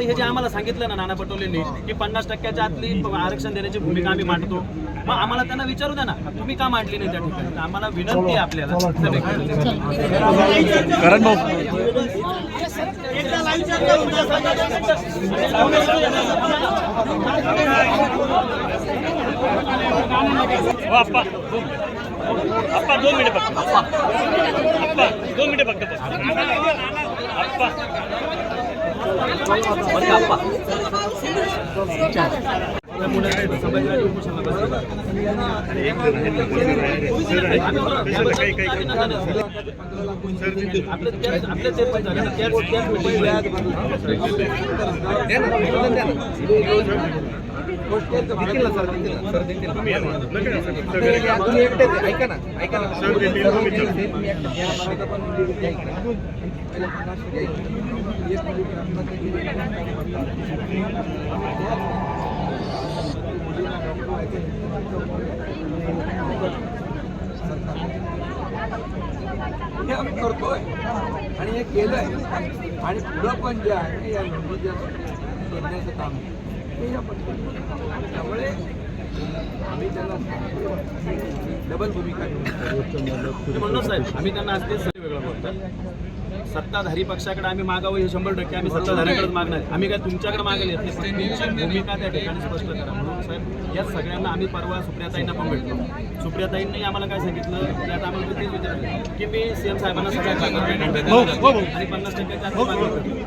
आता हे जे आम्हाला सांगितलं ना नाना पटोलेंनी की पन्नास टक्क्याच्या आतली आरक्षण देण्याची भूमिका आम्ही मांडतो मग आम्हाला त्यांना विचारू द्या ना तुम्ही का मांडली नाही त्या ठिकाणी? आम्हाला विनंती आहे आपल्याला. हो, दोन मिनिटं काही काही आपले त्याच- आपले ना, ऐका ना. हे आम्ही करतोय. आणि हे केलंय. आणि पुढं पण जे आहे या नोंदीच्या करण्याचं काम ते या पद्धतीने त्यामुळे आम्ही त्याला डबल भूमिका घेऊ. म्हणून साहेब आम्ही त्यांना आज तेच वेगळं बोलतात सत्ताधारी पक्षाकडे आम्ही मागावं हे शंभर टक्के आम्ही सत्ताधाऱ्याकडेच मागणार आम्ही काय तुमच्याकडे मागेल येत नाही भूमिका त्या ठिकाणी स्पष्ट करा. म्हणून साहेब या सगळ्यांना आम्ही परवा सुप्रियाताईंना पण भेटलो. सुप्रियाताईंनी आम्हाला काय सांगितलं? आता आम्हाला तेच विचारलं की मी सीएम साहेबांना सगळ्या कागद आणि पन्नास टक्क्याच्या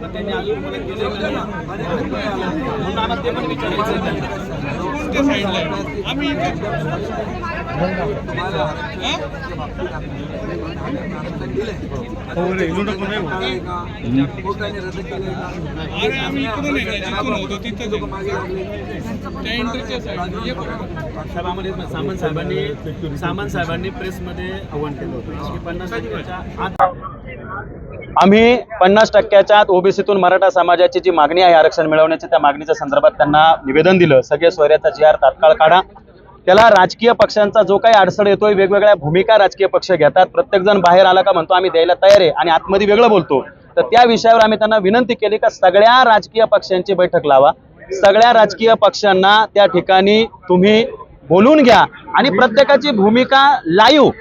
त्यांनी अजून मला केलं म्हणून आम्हाला ते पण विचारायचं आरक्षणाच्या बाबतीत आम्ही? अरे आम्ही इकडून आहे ना, जिथून होतो लागले. त्या एंट्रीच्या साईडने ये बघा. साहेब आम्हाला सामंत साहेबांनी सामंत साहेबांनी प्रेसमध्ये आव्हान केलं होतं पन्नास आम्ही पन्नास टक्क्याच्या आत ओबीसीतून मराठा समाजाची जी मागणी आहे आरक्षण मिळवण्याची त्या मागणीच्या संदर्भात त्यांना निवेदन दिलं. सगळे सोयऱ्याचा जी आर तात्काळ काढा. त्याला राजकीय पक्षांचा जो काही अडसर येतोय वेगवेगळ्या भूमिका राजकीय पक्ष घेतात. प्रत्येकजण बाहेर आला का म्हणतो आम्ही द्यायला तयार आहे. आणि आतमध्ये वेगळं बोलतो. तर त्या विषयावर आम्ही त्यांना विनंती केली का सगळ्या राजकीय पक्षांची बैठक लावा. सगळ्या राजकीय पक्षांना त्या ठिकाणी तुम्ही बोलून घ्या. आणि प्रत्येकाची भूमिका लाईव्ह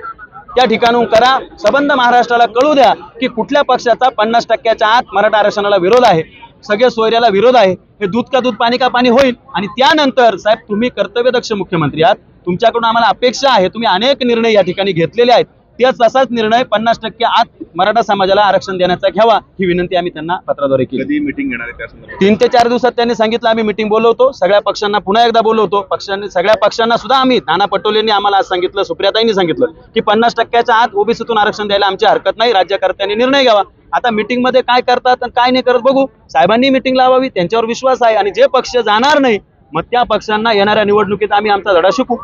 त्या ठिकाणून करा. सबंध महाराष्ट्राला कळू द्या की कुठल्या पक्षाचा पन्नास टक्क्याच्या आत मराठा आरक्षणाला विरोध आहे. सगळे सोयऱ्याला विरोध आहे. हे दूध का दूध पाणी का पाणी होईल? आणि त्यानंतर साहेब तुम्ही कर्तव्यदक्ष मुख्यमंत्री आहात. तुमच्याकडून आम्हाला अपेक्षा आहे. तुम्ही अनेक निर्णय या ठिकाणी घेतलेले आहेत. तेच तसाच निर्णय पन्नास टक्के आत मराठा समाजाला आरक्षण देण्याचा घ्यावा ही विनंती आम्ही त्यांना पत्राद्वारे केली. कधी मीटिंग घेणार तीन ते चार दिवसात त्यांनी सांगितलं आम्ही मिटिंग बोलवतो सगळ्या पक्षांना पुन्हा एकदा बोलवतो पक्षांनी सगळ्या पक्षांना सुद्धा आम्ही नाना पटोलेंनी आम्हाला आज सांगितलं सुप्रियाताईंनी सांगितलं की पन्नास टक्क्याच्या आत ओबीसीतून आरक्षण द्यायला आमची हरकत नाही राज्यकर्त्यांनी निर्णय घ्यावा. आता मिटिंगमध्ये काय करतात आणि काय नाही करत बघू. साहेबांनी मिटिंग लावावी त्यांच्यावर विश्वास आहे आणि जे पक्ष जाणार नाही मग त्या पक्षांना येणाऱ्या निवडणुकीत आम्ही आमचा धडा शिकू.